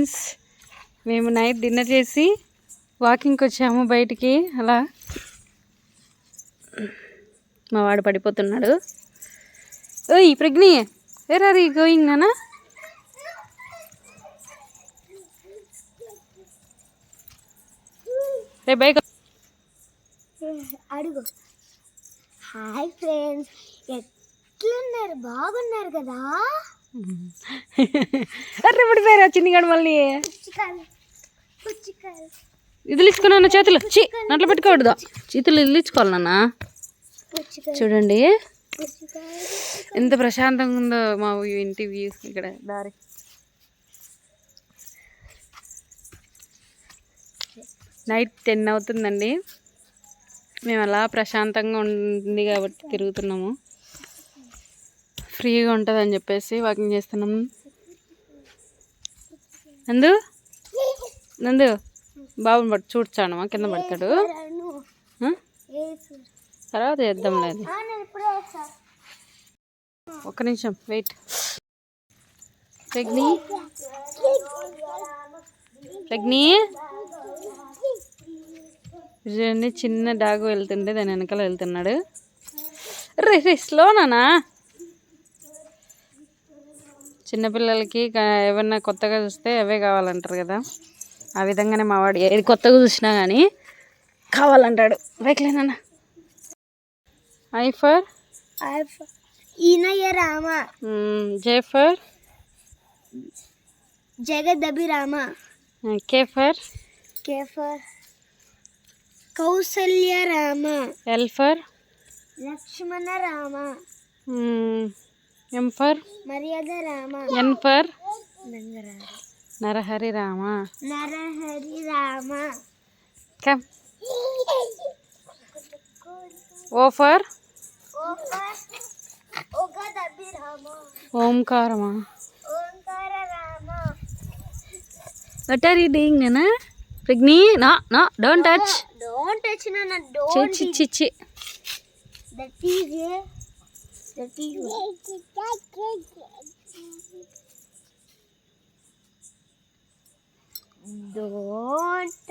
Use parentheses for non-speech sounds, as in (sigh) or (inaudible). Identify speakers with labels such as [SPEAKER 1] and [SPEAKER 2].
[SPEAKER 1] Friends మేము night dinner చేసి వాకింగ్కి వచ్చాము బయటికి. అలా మా వాడు పడిపోతున్నాడు. ఓయ్ Pragni where are you going నానా రే బైక్
[SPEAKER 2] అడుగు. హాయ్ ఫ్రెండ్స్ ఎట్లున్నారు? బాగున్నారు కదా?
[SPEAKER 1] అర్రే పడిపోయారా చిన్నగాడు మళ్ళీ.
[SPEAKER 2] పుచ్చికాయలు. పుచ్చికాయలు.
[SPEAKER 1] ఇదిలించుకున్నా చేతులు? చీ నట్లు పెట్టుకోవద్దు చేతులు ఇదిలించుకోవాలి నాన్న. చూడండి. ఎంత ప్రశాంతంగా ఉందో మా ఇంటి వ్యూ ఇక్కడ దారి. నైట్ టెన్ అవుతుందండి. మేము అలా ప్రశాంతంగా ఉంది కాబట్టి తిరుగుతున్నాము. ఫ్రీగా ఉంటుంది అని చెప్పేసి వాకింగ్ చేస్తున్నాము నందు? నందు బాబుని పట్టు చూడ్చాను కింద పడతాడు. తర్వాత చేద్దాం లేదు
[SPEAKER 2] నేను
[SPEAKER 1] ఒక్క నిమిషం వెయిట్. ప్రజ్ఞి? ప్రజ్ఞి? చూడండి చిన్న డాగు వెళ్తుంటే దాని వెనకాల వెళ్తున్నాడు. రే రే స్లోనా చిన్నపిల్లలకి కా- ఏమన్నా కొత్తగా చూస్తే అవే కావాలంటారు కదా. ఆ విధంగానే మా వాడు ఏది కొత్తగా చూసినా కానీ కావాలంటాడు. బైక్లేనా I for?
[SPEAKER 2] ఈనయ్య Rama.
[SPEAKER 1] J for?
[SPEAKER 2] Jagadabhi Rama.
[SPEAKER 1] K for?
[SPEAKER 2] K for Kausalya Rama.
[SPEAKER 1] L for?
[SPEAKER 2] Lakshmana Rama.
[SPEAKER 1] M for?
[SPEAKER 2] Maryada Rama.
[SPEAKER 1] N for? Narahari Rama.
[SPEAKER 2] Narahari Rama.
[SPEAKER 1] Come. (laughs) O for? ఓంకారమా
[SPEAKER 2] Omkara Rama
[SPEAKER 1] what are you doing నేనా? ప్రజ్ఞి నా నా don't touch
[SPEAKER 2] don't touch నన్న don't
[SPEAKER 1] చి చి చి
[SPEAKER 2] that is that is don't